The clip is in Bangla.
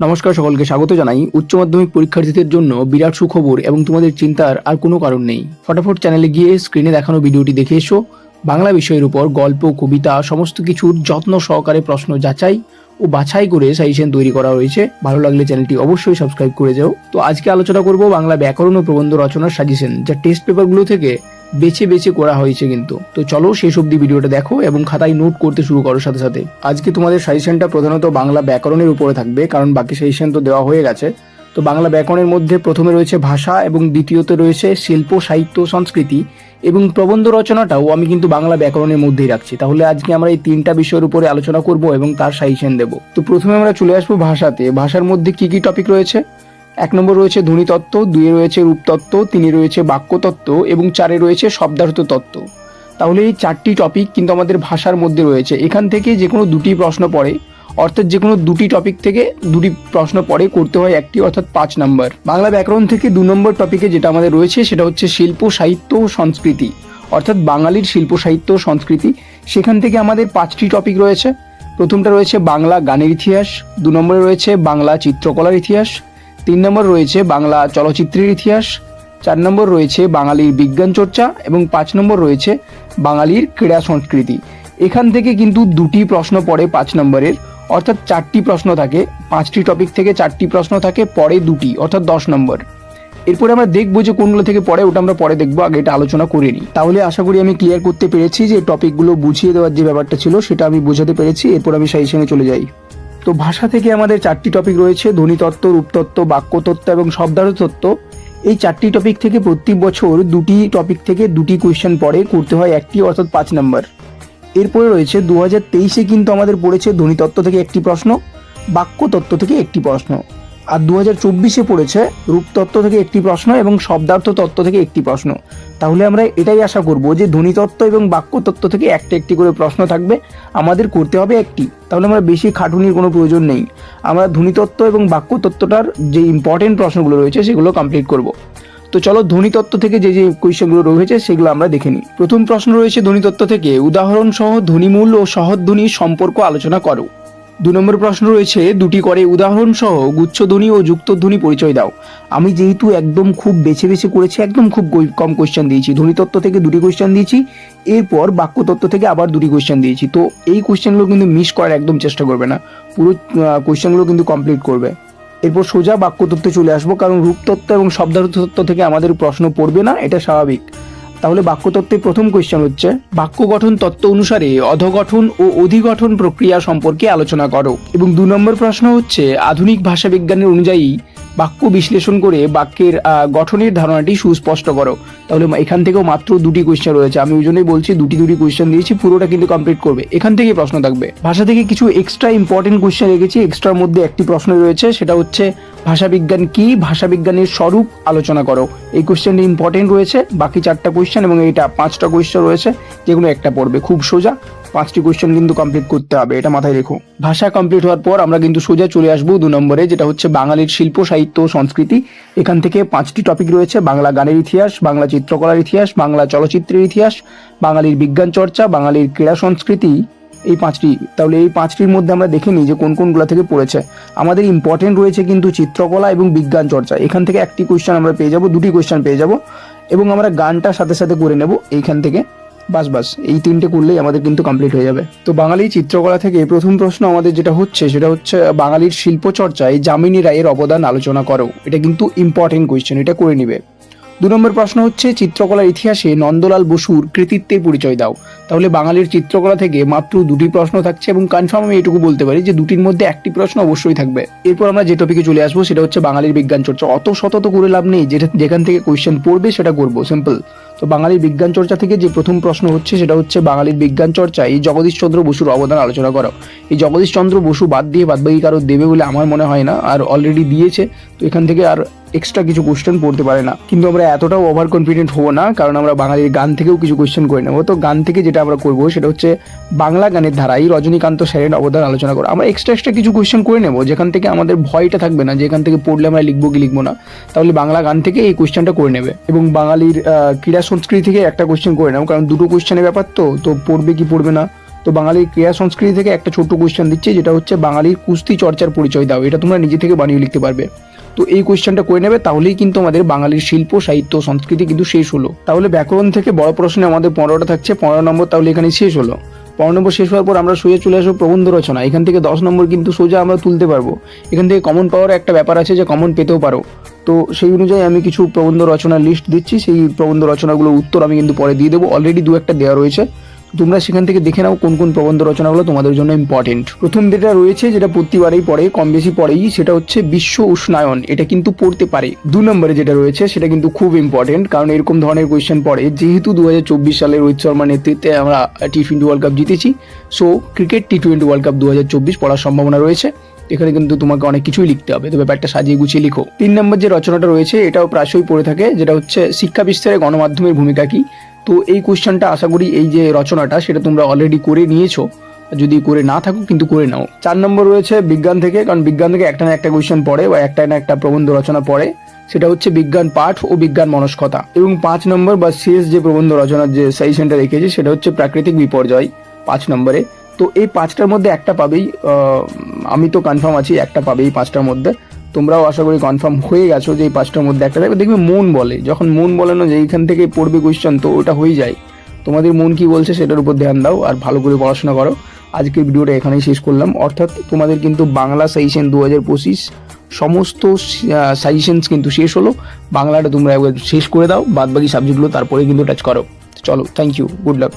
নমস্কার সকলকে, স্বাগত জানাই উচ্চ মাধ্যমিক পরীক্ষার্থীদের জন্য বিরাট সুখবর এবং তোমাদের চিন্তার আর কোনো কারণ নেই। ফটাফট চ্যানেলে গিয়ে স্ক্রিনে দেখানো ভিডিওটি দেখে এসো। বাংলা বিষয়ের উপর গল্প, কবিতা, সমস্ত কিছুর যত্ন সহকারে প্রশ্ন যাচাই ও বাছাই করে সাজেশন তৈরি করা হয়েছে ভালো লাগলে চ্যানেলটি অবশ্যই সাবস্ক্রাইব করে যাও। তো আজকে আলোচনা করব বাংলা ব্যাকরণ ও প্রবন্ধ রচনার সাজেশন যা টেস্ট পেপারগুলো থেকে বেছে বেছে করা হয়েছে কিন্তু। তো চলো শেষ অব্দি ভিডিওটা দেখো এবং খাতায় নোট করতে শুরু করো সাথে সাথে। আজকে তোমাদের সাজেশনটা প্রধানত বাংলা ব্যাকরণের উপরে থাকবে, কারণ বাকি সাজেশন তো দেওয়া হয়ে গেছে। তো বাংলা ব্যাকরণের মধ্যে প্রথমে রয়েছে ভাষা এবং দ্বিতীয়তে রয়েছে শিল্প, সাহিত্য, সংস্কৃতি এবং প্রবন্ধ রচনাটাও আমি কিন্তু বাংলা ব্যাকরণের মধ্যেই রাখছি। তাহলে আজকে আমরা এই তিনটা বিষয়ের উপরে আলোচনা করব এবং তার সাজেশন দেব। তো প্রথমে আমরা চলে আসব ভাষাতে। ভাষার মধ্যে কি কি টপিক রয়েছে? এক নম্বর রয়েছে ধ্বনিতত্ত্ব, দুয়ে রয়েছে রূপতত্ত্ব, তিনে রয়েছে বাক্যতত্ত্ব এবং চারে রয়েছে শব্দার্থ তত্ত্ব। তাহলে এই চারটি টপিক কিন্তু আমাদের ভাষার মধ্যে রয়েছে। এখান থেকে যে কোনো দুটি প্রশ্ন পড়ে, অর্থাৎ যে কোনো দুটি টপিক থেকে দুটি প্রশ্ন পড়ে করতে হয় একটি, অর্থাৎ পাঁচ নম্বর। বাংলা ব্যাকরণ থেকে দু নম্বর টপিকে যেটা আমাদের রয়েছে সেটা হচ্ছে শিল্প, সাহিত্য ও সংস্কৃতি। অর্থাৎ বাঙালির শিল্প, সাহিত্য ও সংস্কৃতি। সেখান থেকে আমাদের পাঁচটি টপিক রয়েছে। প্রথমটা রয়েছে বাংলা গানের ইতিহাস, দু নম্বরে রয়েছে বাংলা চিত্রকলার ইতিহাস তিন নম্বর রয়েছে বাংলা চলচ্চিত্রের ইতিহাস, চার নম্বর রয়েছে বাঙালির বিজ্ঞান চর্চা এবং পাঁচ নম্বর রয়েছে বাঙালির ক্রীড়া সংস্কৃতি। এখান থেকে কিন্তু দুটি প্রশ্ন পড়ে পাঁচ নম্বরের, অর্থাৎ চারটি প্রশ্ন থাকে, পাঁচটি টপিক থেকে চারটি প্রশ্ন থাকে পরে দুটি, অর্থাৎ দশ নম্বর। এরপরে আমরা দেখব যে কোনগুলো থেকে পড়ে, ওটা আমরা পরে দেখব, আগে এটা আলোচনা করে নিই। তাহলে আশা করি আমি ক্লিয়ার করতে পেরেছি যে টপিকগুলো বুঝিয়ে দেওয়ার যে ব্যাপারটা ছিল, সেটা আমি বোঝাতে পেরেছি, এরপর আমি সাজেশনে চলে যাই। তো ভাষা থেকে আমাদের চারটি টপিক রয়েছে, ধ্বনিতত্ত্ব, রূপতত্ত্ব, বাক্যতত্ত্ব এবং শব্দার্থতত্ত্ব। এই চারটি টপিক থেকে প্রতি বছর দুটি টপিক থেকে দুটি কোয়েশ্চেন পড়ে করতে হয় একটি অর্থাৎ পাঁচ নম্বর এরপরে রয়েছে দু হাজার তেইশে কিন্তু আমাদের পড়েছে ধ্বনিতত্ত্ব থেকে একটি প্রশ্ন, বাক্যতত্ত্ব থেকে একটি প্রশ্ন। আর দু হাজার চব্বিশে পড়েছে রূপতত্ত্ব থেকে একটি প্রশ্ন এবং শব্দার্থ তত্ত্ব থেকে একটি প্রশ্ন। তাহলে আমরা এটাই আশা করব যে ধ্বনিতত্ত্ব এবং বাক্যতত্ত্ব থেকে একটা একটি করে প্রশ্ন থাকবে। আমাদের করতে হবে একটি। তাহলে আমরা বেশি খাটুনির কোনো প্রয়োজন নেই। আমরা ধ্বনিতত্ত্ব এবং বাক্যতত্ত্বটার যে ইম্পর্টেন্ট প্রশ্নগুলো রয়েছে সেগুলো কমপ্লিট করব। তো চলো ধ্বনিতত্ত্ব থেকে যে যে কোয়েশ্চেনগুলো রয়েছে সেগুলো আমরা দেখে নিই। প্রথম প্রশ্ন রয়েছে ধ্বনিতত্ত্ব থেকে, উদাহরণ সহ ধ্বনিমূল ও সহধ্বনির সম্পর্ক আলোচনা করো। দু নম্বর প্রশ্ন রয়েছে, দুটি করে উদাহরণ সহ গুচ্ছধ্বনি ও যুক্তধ্বনি পরিচয় দাও। আমি যেহেতু একদম খুব বেছে বেছে করেছি, একদম খুব কম কোয়েশ্চেন দিয়েছি। ধ্বনিতত্ত্ব থেকে দুটি কোয়েশ্চেন দিয়েছি, এরপর বাক্যতত্ত্ব থেকে আবার দুটি কোয়েশ্চেন দিয়েছি। তো এই কোয়েশ্চেনগুলো কিন্তু মিস করার একদম চেষ্টা করবে না। পুরো কোয়েশ্চেনগুলো কিন্তু কমপ্লিট করবে। এরপর সোজা বাক্যতত্ত্বে চলে আসব, কারণ রূপতত্ত্ব এবং শব্দার্থ তত্ত্ব থেকে আমাদের প্রশ্ন পড়বে না, এটা স্বাভাবিক। তাহলে বাক্যতত্ত্বের প্রথম কোয়েশ্চেন হচ্ছে, বাক্য গঠন তত্ত্ব অনুসারে অধগঠন ও অধিগঠন প্রক্রিয়া সম্পর্কে আলোচনা করো। এবং দু নম্বর প্রশ্ন হচ্ছে, আধুনিক ভাষা বিজ্ঞানের অনুযায়ী বাক্য বিশ্লেষণ করে বাক্যের গঠনের ধারণাটি সুস্পষ্ট করো। তাহলে এখান থেকেও মাত্র দুটি কোয়েশ্চেন রয়েছে। আমি ওই জন্যই বলছি, দুটি দুটি কোয়েশ্চেন দিয়েছি, পুরোটা কিন্তু কমপ্লিট করবে। এখান থেকে প্রশ্ন থাকবে। ভাষা থেকে কিছু এক্সট্রা ইম্পর্টেন্ট কোয়েশ্চেন রেখেছি। এক্সট্রার মধ্যে একটি প্রশ্ন রয়েছে, সেটা হচ্ছে ভাষাবিজ্ঞান কি? ভাষাবিজ্ঞানের স্বরূপ আলোচনা করো। এই কোয়েশ্চেনটি ইম্পর্টেন্ট রয়েছে। বাকি চারটা কোয়েশ্চেন এবং এইটা, পাঁচটা কোয়েশ্চেন রয়েছে। যেগুলো একটা পড়বে। খুব সোজা। পাঁচটি কোয়েশ্চেন কিন্তু কমপ্লিট করতে হবে, এটা মাথায় রেখো। ভাষা কমপ্লিট হওয়ার পর আমরা কিন্তু সোজা চলে আসব দু নম্বরে, যেটা হচ্ছে বাঙালির শিল্প, সাহিত্য সংস্কৃতি। এখান থেকে পাঁচটি টপিক রয়েছে, বাংলা গানের ইতিহাস, বাংলা চিত্রকলার ইতিহাস, বাংলা চলচ্চিত্রের ইতিহাস, বাঙালির বিজ্ঞান চর্চা, বাঙালির ক্রীড়া সংস্কৃতি, এই পাঁচটি। তাহলে এই পাঁচটির মধ্যে আমরা দেখে নিই যে কোন কোনগুলো থেকে পড়েছে। আমাদের ইম্পর্টেন্ট রয়েছে কিন্তু চিত্রকলা এবং বিজ্ঞান চর্চা। এখান থেকে একটি কোয়েশ্চেন আমরা পেয়ে যাব, দুটি কোয়েশ্চেন পেয়ে যাব, এবং আমরা গানটা সাথে সাথে করে নেব এইখান থেকে। বাস বাস, এই তিনটে করলেই আমাদের কিন্তু কমপ্লিট হয়ে যাবে। তো বাঙালি চিত্রকলা থেকে প্রথম প্রশ্ন আমাদের যেটা হচ্ছে, সেটা হচ্ছে বাঙালির শিল্প চর্চায় যামিনী রায়ের অবদান আলোচনা করো। এটা কিন্তু ইম্পর্টেন্ট কোয়েশ্চেন এটা করে নিবে। দু নম্বর প্রশ্ন হচ্ছে, চিত্রকলার ইতিহাসে নন্দলাল বসুর কৃতিত্বের পরিচয় দাও। তাহলে বাঙালির চিত্রকলা থেকে মাত্র দুটি প্রশ্ন থাকছে এবং কনফার্ম আমি এটুকু বলতে পারি যে দুটির মধ্যে একটি প্রশ্ন অবশ্যই থাকবে। এরপর আমরা যে টপিকে চলে আসব, সেটা হচ্ছে বাঙালির বিজ্ঞান চর্চা। অত শতত করে লাভ নেই, যেটা যেখান থেকে কোয়েশ্চেন পড়বে সেটা করব সিম্পল তো বাঙালির বিজ্ঞান চর্চা থেকে যে প্রথম প্রশ্ন হচ্ছে, সেটা হচ্ছে বাঙালির বিজ্ঞান চর্চা এই জগদীশচন্দ্র বসুর অবদান আলোচনা করো। এই জগদীশচন্দ্র বসু বাদ দিয়ে বাদবাকি কারও দেবে বলে আমার মনে হয় না, আর অলরেডি দিয়েছে। তো এখান থেকে আর এক্সট্রা কিছু কোশ্চেন পড়তে পারে না। কিন্তু আমরা এতটাও ওভার কনফিডেন্ট হব না, কারণ আমরা বাঙালির গান থেকেও কিছু কোশ্চেন করে নেব। তো গান থেকে যেটা আমরা করব সেটা হচ্ছে বাংলা গানের ধারাই রজনীকান্ত স্যারের অবদান আলোচনা করো। আমরা এক্সট্রা এক্সট্রা কিছু কোশ্চেন করে নেব। যেখান থেকে আমাদের ভয়টা থাকবে না, যেখান থেকে পড়লে আমরা লিখব কি লিখব না, তাহলে বাংলা গান থেকে এই কোশ্চেনটা করে নেবে। এবং বাঙালির ক্রীড়া সংস্কৃতি থেকে একটা কোশ্চেন করে নেব। কারণ দুটো কোশ্চেনের ব্যাপার তো তো পড়বে কি পড়বে না। তো বাঙালির ক্রিয়া সংস্কৃতি থেকে একটা ছোট্ট কোয়েশ্চেন দিচ্ছে, যেটা হচ্ছে বাঙালির কুস্তি চর্চার পরিচয় দাও। এটা তোমরা নিজে থেকে বানিয়ে লিখতে পারবে। তো এই কোয়েশ্চেনটা করে নেবে, তাহলেই কিন্তু আমাদের বাঙালির শিল্প, সাহিত্য, সংস্কৃতি কিন্তু শেষ হলো। তাহলে ব্যাকরণ থেকে বড় প্রশ্নে আমাদের পনেরোটা থাকছে, পনেরো নম্বর তাহলে এখানে শেষ হলো। পনেরো নম্বর শেষ হওয়ার পর আমরা সোজা চলে আসব প্রবন্ধ রচনা। এখান থেকে দশ নম্বর কিন্তু সোজা আমরা তুলতে পারব। এখান থেকে কমন পাওয়ার একটা ব্যাপার আছে যে কমন পেতেও পারো। তো সেই অনুযায়ী আমি কিছু প্রবন্ধ রচনার লিস্ট দিচ্ছি। সেই প্রবন্ধ রচনাগুলোর উত্তর আমি কিন্তু পরে দিয়ে দেবো। অলরেডি দু একটা দেওয়া রয়েছে। তোমরা সেখান থেকে দেখে নাও কোন কোন প্রবন্ধ রচনাগুলো তোমাদের জন্য ইম্পর্টেন্ট প্রথম যেটা রয়েছে, যেটা প্রতিবারেই পড়ে, কম বেশি পড়েই, সেটা হচ্ছে বিশ্ব উষ্ণায়ন। এটা কিন্তু পড়তে পারে। দু নম্বরে যেটা রয়েছে, সেটা কিন্তু খুব ইম্পর্টেন্ট কারণ এরকম ধরনের কোয়েশ্চেন পড়ে। যেহেতু দু হাজার চব্বিশ সালে রোহিত শর্মার নেতৃত্বে আমরা টি টোয়েন্টি ওয়ার্ল্ড কাপ জিতেছি so cricket T twenty world cup দু হাজার চব্বিশ পড়ার সম্ভাবনা রয়েছে। এখানে কিন্তু তোমাকে অনেক কিছুই লিখতে হবে তো ব্যাপারটা সাজিয়ে গুছিয়ে লিখো। তিন নম্বর যে রচনাটা রয়েছে, এটাও প্রায়শই পড়ে থাকে, যেটা হচ্ছে শিক্ষা বিস্তারে গণমাধ্যমের ভূমিকা কি? তো এই কোশ্চেনটা আশা করি এই যে রচনাটা সেটা তোমরা অলরেডি করে নিয়েছো। যদি করে না থাকো কিন্তু করে নাও। চার নম্বর রয়েছে বিজ্ঞান থেকে, কারণ বিজ্ঞান থেকে একটা না একটা কোয়েশ্চেন পড়ে বা একটা না একটা প্রবন্ধ রচনা পড়ে। সেটা হচ্ছে বিজ্ঞান পাঠ ও বিজ্ঞান মনস্কতা। এবং পাঁচ নম্বর বা শেষ যে প্রবন্ধ রচনার যে সাজেশনটা রেখেছি সেটা হচ্ছে প্রাকৃতিক বিপর্যয় পাঁচ নম্বরে। তো এই পাঁচটার মধ্যে একটা পাবেই আমি তো কনফার্ম আছি একটা পাবেই পাঁচটার মধ্যে। তোমরাও আশা করি কনফার্ম হয়ে গেছো যে এই পাঁচটার মধ্যে একটা থাকবে। দেখবে মন বলে, যখন মন বলে না যে এইখান থেকে পড়বে কোয়েশ্চেন তো ওটা হয়ে যায়। তোমাদের মন কি বলছে সেটার উপর ধ্যান দাও আর ভালো করে পড়াশোনা করো। আজকের ভিডিওটা এখানেই শেষ করলাম। অর্থাৎ তোমাদের কিন্তু বাংলা সাজেশন দু হাজার পঁচিশ সমস্ত সাজেশনস কিন্তু শেষ হলো। বাংলাটা তোমরা একবার শেষ করে দাও বাদ বাকি সাবজেক্টগুলো তারপরে কিন্তু টাচ করো। চলো থ্যাংক ইউ গুড লাক